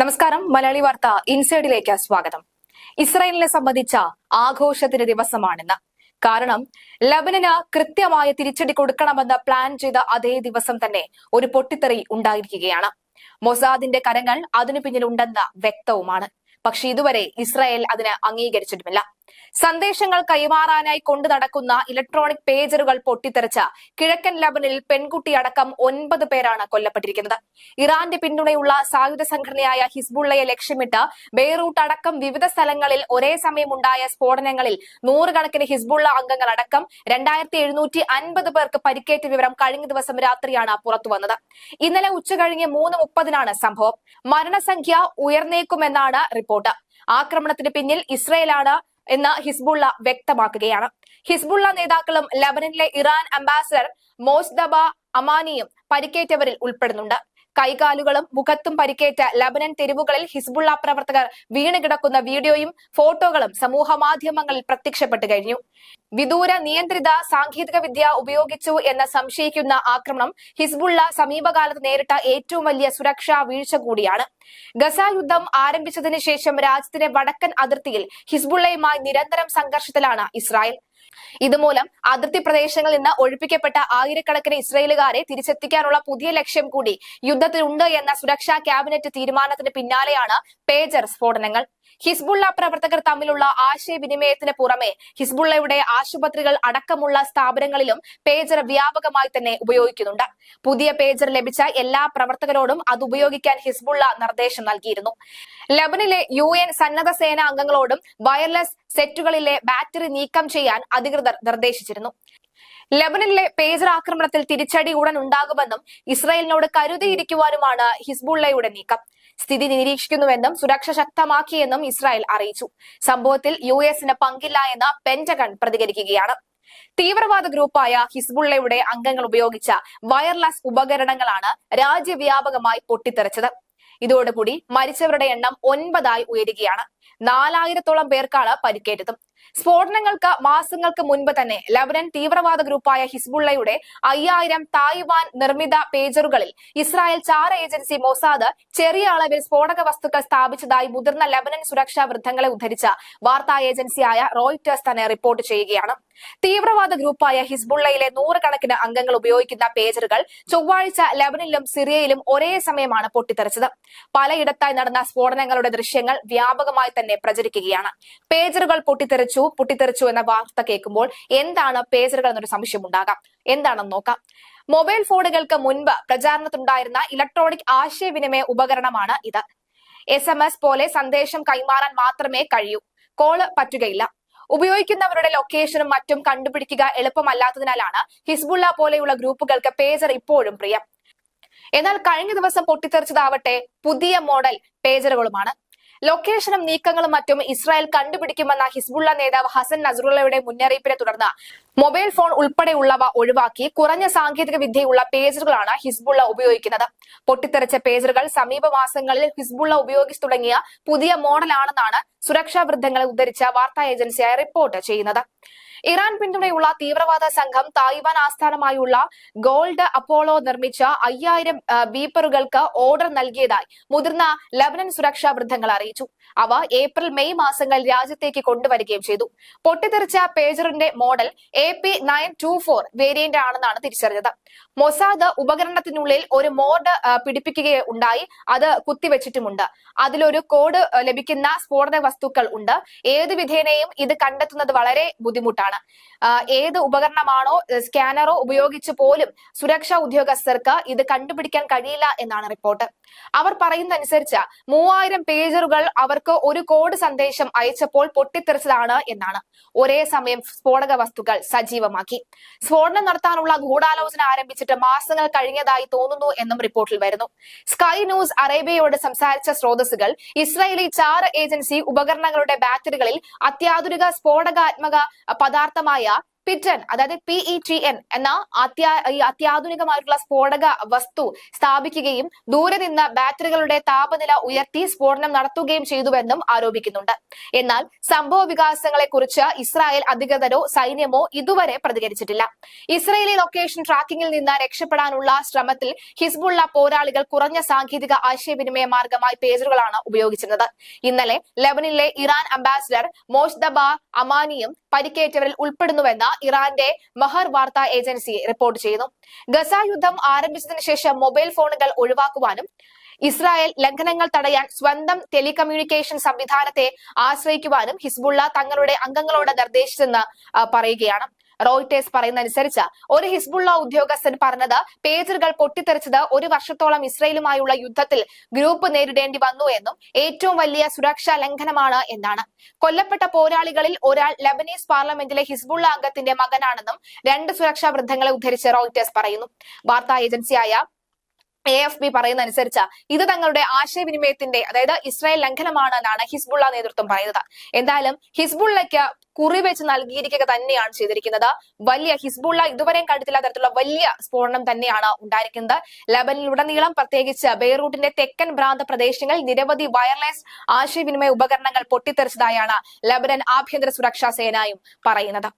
നമസ്കാരം. മലയാളി വാർത്ത ഇൻസൈഡിലേക്ക് സ്വാഗതം. ഇസ്രായേലിനെ സംബന്ധിച്ച ആഘോഷത്തിന്റെ ദിവസമാണിന്ന്. കാരണം ലബനന് കൃത്യമായ തിരിച്ചടി കൊടുക്കണമെന്ന് പ്ലാൻ ചെയ്ത അതേ ദിവസം തന്നെ ഒരു പൊട്ടിത്തെറി ഉണ്ടായിരിക്കുകയാണ്. മൊസാദിന്റെ കരങ്ങൾ അതിനു പിന്നിലുണ്ടെന്ന് വ്യക്തവുമാണ്. പക്ഷെ ഇതുവരെ ഇസ്രായേൽ അതിന് അംഗീകരിച്ചിട്ടുമില്ല. സന്ദേശങ്ങൾ കൈമാറാനായി കൊണ്ടു നടക്കുന്ന ഇലക്ട്രോണിക് പേജറുകൾ പൊട്ടിത്തെറിച്ച കിഴക്കൻ ലബനിൽ പെൺകുട്ടിയടക്കം ഒൻപത് പേരാണ് കൊല്ലപ്പെട്ടിരിക്കുന്നത്. ഇറാന്റെ പിന്തുണയുള്ള സായുധ സംഘടനയായ ഹിസ്ബുള്ളയെ ലക്ഷ്യമിട്ട് ബെയ്റൂട്ട് അടക്കം വിവിധ സ്ഥലങ്ങളിൽ ഒരേ സമയം ഉണ്ടായ സ്ഫോടനങ്ങളിൽ നൂറുകണക്കിന് ഹിസ്ബുള്ള അംഗങ്ങൾ അടക്കം രണ്ടായിരത്തി എഴുന്നൂറ്റി അൻപത് പേർക്ക് പരിക്കേറ്റ വിവരം കഴിഞ്ഞ ദിവസം രാത്രിയാണ് പുറത്തുവന്നത് ഇന്നലെ ഉച്ചകഴിഞ്ഞ് മൂന്ന് മുപ്പതിനാണ് സംഭവം. മരണസംഖ്യ ഉയർന്നേക്കുമെന്നാണ് റിപ്പോർട്ട്. ആക്രമണത്തിന് പിന്നിൽ ഇസ്രയേലാണ് എന്ന് ഹിസ്ബുള്ള വ്യക്തമാക്കുകയാണ്. ഹിസ്ബുള്ള നേതാക്കളും ലബനനിലെ ഇറാൻ അംബാസഡർ മോസ്ദബ അമാനിയും പരിക്കേറ്റവരിൽ ഉൾപ്പെടുന്നുണ്ട്. കൈകാലുകളും മുഖത്തും പരിക്കേറ്റ ലബനൻ തെരുവുകളിൽ ഹിസ്ബുള്ള പ്രവർത്തകർ വീണ് കിടക്കുന്ന വീഡിയോയും ഫോട്ടോകളും സമൂഹ മാധ്യമങ്ങളിൽ പ്രത്യക്ഷപ്പെട്ടു കഴിഞ്ഞു. വിദൂര നിയന്ത്രിത സാങ്കേതിക വിദ്യ ഉപയോഗിച്ചു എന്ന് സംശയിക്കുന്ന ആക്രമണം ഹിസ്ബുള്ള സമീപകാലത്ത് നേരിട്ട ഏറ്റവും വലിയ സുരക്ഷാ വീഴ്ച കൂടിയാണ്. ഗസ യുദ്ധം ആരംഭിച്ചതിന് ശേഷം രാജ്യത്തിന്റെ വടക്കൻ അതിർത്തിയിൽ ഹിസ്ബുള്ളയുമായി നിരന്തരം സംഘർഷത്തിലാണ് ഇസ്രായേൽ. ഇതുമൂലം അതിർത്തി പ്രദേശങ്ങളിൽ നിന്ന് ഒഴിപ്പിക്കപ്പെട്ട ആയിരക്കണക്കിന് ഇസ്രയേലുകാരെ തിരിച്ചെത്തിക്കാനുള്ള പുതിയ ലക്ഷ്യം കൂടി യുദ്ധത്തിലുണ്ട് എന്ന സുരക്ഷാ ക്യാബിനറ്റ് തീരുമാനത്തിന് പിന്നാലെയാണ് പേജർ സ്ഫോടനങ്ങൾ. ഹിസ്ബുള്ള പ്രവർത്തകർ തമ്മിലുള്ള ആശയവിനിമയത്തിന് പുറമെ ഹിസ്ബുള്ളയുടെ ആശുപത്രികൾ അടക്കമുള്ള സ്ഥാപനങ്ങളിലും പേജർ വ്യാപകമായി തന്നെ ഉപയോഗിക്കുന്നുണ്ട്. പുതിയ പേജർ ലഭിച്ച എല്ലാ പ്രവർത്തകരോടും അത് ഉപയോഗിക്കാൻ ഹിസ്ബുള്ള നിർദ്ദേശം നൽകിയിരുന്നു. ലബനിലെ യു എൻ സന്നദ്ധ സേന അംഗങ്ങളോടും വയർലെസ് സെറ്റുകളിലെ ബാറ്ററി നീക്കം ചെയ്യാൻ അധികൃതർ നിർദ്ദേശിച്ചിരുന്നു. ലബനനിലെ പേജർ ആക്രമണത്തിൽ തിരിച്ചടി ഉടൻ ഉണ്ടാകുമെന്നും ഇസ്രായേലിനോട് കരുതിയിരിക്കുവാനുമാണ് ഹിസ്ബുള്ളയുടെ നീക്കം. സ്ഥിതി നിരീക്ഷിക്കുന്നുവെന്നും സുരക്ഷ ശക്തമാക്കിയെന്നും ഇസ്രായേൽ അറിയിച്ചു. സംഭവത്തിൽ യു എസിന് പങ്കില്ല എന്ന് പെന്റഗൺ പ്രതികരിക്കുകയാണ്. തീവ്രവാദ ഗ്രൂപ്പായ ഹിസ്ബുള്ളയുടെ അംഗങ്ങൾ ഉപയോഗിച്ച വയർലെസ് ഉപകരണങ്ങളാണ് രാജ്യവ്യാപകമായി പൊട്ടിത്തെറിച്ചത്. ഇതോടുകൂടി മരിച്ചവരുടെ എണ്ണം ഒൻപതായി ഉയരുകയാണ്. നാലായിരത്തോളം പേർക്കാണ് പരിക്കേറ്റത്. സ്ഫോടനങ്ങൾക്ക് മാസങ്ങൾക്ക് മുൻപ് തന്നെ ലബനൻ തീവ്രവാദ ഗ്രൂപ്പായ ഹിസ്ബുള്ളയുടെ അയ്യായിരം തായ്വാൻ നിർമ്മിത പേജറുകളിൽ ഇസ്രായേൽ ചാര ഏജൻസി മൊസാദ് ചെറിയ അളവിൽ സ്ഫോടക വസ്തുക്കൾ സ്ഥാപിച്ചതായി മുതിർന്ന ലബനൻ സുരക്ഷാ വൃദ്ധങ്ങളെ ഉദ്ധരിച്ച വാർത്താ ഏജൻസിയായ റോയിറ്റേഴ്സ് തന്നെ റിപ്പോർട്ട് ചെയ്യുകയാണ്. തീവ്രവാദ ഗ്രൂപ്പായ ഹിസ്ബുള്ളയിലെ നൂറുകണക്കിന് അംഗങ്ങൾ ഉപയോഗിക്കുന്ന പേജറുകൾ ചൊവ്വാഴ്ച ലബനിലും സിറിയയിലും ഒരേ സമയമാണ് പൊട്ടിത്തെറിച്ചത്. പലയിടത്തായി നടന്ന സ്ഫോടനങ്ങളുടെ ദൃശ്യങ്ങൾ വ്യാപകമായി തന്നെ പ്രചരിക്കുകയാണ്. പേജറുകൾ പൊട്ടിത്തെറിച്ചു പൊട്ടിത്തെറിച്ചു എന്ന വാർത്ത കേൾക്കുമ്പോൾ എന്താണ് പേജറുകൾ എന്നൊരു സംശയം ഉണ്ടാകാം. എന്താണെന്ന് നോക്കാം. മൊബൈൽ ഫോണുകൾക്ക് മുൻപ് പ്രചാരണത്തിലുണ്ടായിരുന്ന ഇലക്ട്രോണിക് ആശയവിനിമയ ഉപകരണമാണ് ഇത്. എസ് എം എസ് പോലെ സന്ദേശം കൈമാറാൻ മാത്രമേ കഴിയൂ. കോൾ പറ്റുകയില്ല. ഉപയോഗിക്കുന്നവരുടെ ലൊക്കേഷനും മറ്റും കണ്ടുപിടിക്കുക എളുപ്പമല്ലാത്തതിനാലാണ് ഹിസ്ബുള്ള പോലെയുള്ള ഗ്രൂപ്പുകൾക്ക് പേജർ ഇപ്പോഴും പ്രിയം. എന്നാൽ കഴിഞ്ഞ ദിവസം പൊട്ടിത്തെറിച്ചതാവട്ടെ പുതിയ മോഡൽ പേജറുകളുമാണ് ലൊക്കേഷനും നീക്കങ്ങളും മറ്റും ഇസ്രായേൽ കണ്ടുപിടിക്കുമെന്ന ഹിസ്ബുള്ള നേതാവ് ഹസൻ നസറുള്ളയുടെ മുന്നറിയിപ്പിനെ തുടർന്ന് മൊബൈൽ ഫോൺ ഉൾപ്പെടെയുള്ളവ ഒഴിവാക്കി കുറഞ്ഞ സാങ്കേതിക വിദ്യയുള്ള പേജറുകളാണ് ഹിസ്ബുള്ള ഉപയോഗിക്കുന്നത്. പൊട്ടിത്തെറിച്ച പേജറുകൾ സമീപ മാസങ്ങളിൽ ഹിസ്ബുള്ള ഉപയോഗിച്ചു തുടങ്ങിയ പുതിയ മോഡലാണെന്നാണ് സുരക്ഷാ വൃദ്ധങ്ങളെ ഉദ്ധരിച്ച വാർത്താ ഏജൻസിയായ റിപ്പോർട്ട് ചെയ്യുന്നത്. ഇറാൻ പിന്തുണയുള്ള തീവ്രവാദ സംഘം തായ്വാൻ ആസ്ഥാനമായുള്ള ഗോൾഡ് അപ്പോളോ നിർമ്മിച്ച അയ്യായിരം ബീപ്പറുകൾക്ക് ഓർഡർ നൽകിയതായി മുതിർന്ന ലബനൻ സുരക്ഷാ വൃദ്ധങ്ങൾ അറിയിച്ചു. അവ ഏപ്രിൽ മെയ് മാസങ്ങളിൽ രാജ്യത്തേക്ക് കൊണ്ടുവരികയും ചെയ്തു. പൊട്ടിത്തെറിച്ച പേജറിന്റെ model A P nine two four variant ആണെന്നാണ് തിരിച്ചറിഞ്ഞത്. മൊസാദ് ഉപകരണത്തിനുള്ളിൽ ഒരു മോഡ് പിടിപ്പിക്കുകയുണ്ടായി അത് കുത്തിവെച്ചിട്ടുമുണ്ട്. അതിലൊരു കോഡ് ലഭിക്കുന്ന സ്ഫോടന വസ്തുക്കൾ ഉണ്ട്. ഏത് വിധേനയും ഇത് കണ്ടെത്തുന്നത് വളരെ ബുദ്ധിമുട്ടാണ്. ഏത് ഉപകരണമാണോ സ്കാനറോ ഉപയോഗിച്ച് പോലും സുരക്ഷാ ഉദ്യോഗസ്ഥർക്ക് ഇത് കണ്ടുപിടിക്കാൻ കഴിയില്ല എന്നാണ് റിപ്പോർട്ട്. അവർ പറയുന്നതനുസരിച്ച് മൂവായിരം പേജറുകൾ അവർക്ക് ഒരു കോഡ് സന്ദേശം അയച്ചപ്പോൾ പൊട്ടിത്തെറിച്ചതാണ് എന്നാണ്. ഒരേ സമയം സ്ഫോടക വസ്തുക്കൾ സജീവമാക്കി. സ്ഫോടനം നടത്താനുള്ള ഗൂഢാലോചന ആരംഭിച്ചിട്ട് മാസങ്ങൾ കഴിഞ്ഞതായി തോന്നുന്നു എന്നും റിപ്പോർട്ടിൽ വരുന്നു. സ്കൈ ന്യൂസ് അറേബ്യയോട് സംസാരിച്ച സ്രോതസ്സുകൾ ഇസ്രായേലി ചാർ ഏജൻസി ഉപകരണങ്ങളുടെ ബാറ്ററികളിൽ അത്യാധുനിക സ്ഫോടകാത്മക പദാർത്ഥമായ പിറ്റൻ അതായത് പി ഇ ടി എൻ എന്ന അത്യാ അത്യാധുനികമായിട്ടുള്ള സ്ഫോടക വസ്തു സ്ഥാപിക്കുകയും ദൂരെ നിന്ന് ബാറ്ററികളുടെ താപനില ഉയർത്തി സ്ഫോടനം നടത്തുകയും ചെയ്തുവെന്നും ആരോപിക്കുന്നുണ്ട്. എന്നാൽ സംഭവ വികാസങ്ങളെ കുറിച്ച് ഇസ്രായേൽ അധികൃതരോ സൈന്യമോ ഇതുവരെ പ്രതികരിച്ചിട്ടില്ല. ഇസ്രായേലി ലൊക്കേഷൻ ട്രാക്കിംഗിൽ നിന്ന് രക്ഷപ്പെടാനുള്ള ശ്രമത്തിൽ ഹിസ്ബുള്ള പോരാളികൾ കുറഞ്ഞ സാങ്കേതിക ആശയവിനിമയ മാർഗമായി പേജറുകളാണ് ഉപയോഗിച്ചിരുന്നത്. ഇന്നലെ ലെബനിലെ ഇറാൻ അംബാസിഡർ മോഷ്ദബ അമാനിയും പരിക്കേറ്റവരിൽ ഉൾപ്പെടുന്നുവെന്ന് ഇറാന്റെ മഹർ വാർത്താ ഏജൻസി റിപ്പോർട്ട് ചെയ്യുന്നു. ഗസ യുദ്ധം ആരംഭിച്ചതിനു ശേഷം മൊബൈൽ ഫോണുകൾ ഒഴിവാക്കുവാനും ഇസ്രായേൽ ലംഘനങ്ങൾ തടയാൻ സ്വന്തം ടെലികമ്മ്യൂണിക്കേഷൻ സംവിധാനത്തെ ആശ്രയിക്കുവാനും ഹിസ്ബുള്ള തങ്ങളുടെ അംഗങ്ങളോട് നിർദ്ദേശിച്ചെന്ന് പറയുകയാണ്. റോയിട്ടേഴ്സ് പറയുന്ന അനുസരിച്ച് ഒരു ഹിസ്ബുള്ള ഉദ്യോഗസ്ഥൻ പറഞ്ഞത് പേജറുകൾ പൊട്ടിത്തെറിച്ചത് ഒരു വർഷത്തോളം ഇസ്രയേലുമായുള്ള യുദ്ധത്തിൽ ഗ്രൂപ്പ് നേരിടേണ്ടി വന്നു എന്നും ഏറ്റവും വലിയ സുരക്ഷാ ലംഘനമാണ് എന്നാണ്. കൊല്ലപ്പെട്ട പോരാളികളിൽ ഒരാൾ ലബനീസ് പാർലമെന്റിലെ ഹിസ്ബുള്ള അംഗത്തിന്റെ മകനാണെന്നും രണ്ട് സുരക്ഷാ വൃദ്ധങ്ങളെ ഉദ്ധരിച്ച് റോയിട്ടേഴ്സ് പറയുന്നു. വാർത്താ ഏജൻസിയായ എ എഫ് ബി പറയുന്ന അനുസരിച്ച് ഇത് തങ്ങളുടെ ആശയവിനിമയത്തിന്റെ അതായത് ഇസ്രായേൽ ലംഘനമാണ് എന്നാണ് ഹിസ്ബുള്ള നേതൃത്വം പറയുന്നത്. എന്തായാലും ഹിസ്ബുള്ളയ്ക്ക് കുറിവെച്ച് നൽകിയിരിക്കുക തന്നെയാണ് ചെയ്തിരിക്കുന്നത്. വലിയ ഹിസ്ബുള്ള ഇതുവരെയും കണ്ടിട്ടില്ല തരത്തിലുള്ള വലിയ സ്ഫോടനം തന്നെയാണ് ഉണ്ടായിരിക്കുന്നത്. ലബനിലുടനീളം പ്രത്യേകിച്ച് ബെയ്റൂട്ടിന്റെ തെക്കൻ പ്രാന്ത പ്രദേശങ്ങളിൽ നിരവധി വയർലെസ് ആശയവിനിമയ ഉപകരണങ്ങൾ പൊട്ടിത്തെറിച്ചതായാണ് ലബനൻ ആഭ്യന്തര സുരക്ഷാ സേനയും പറയുന്നത്.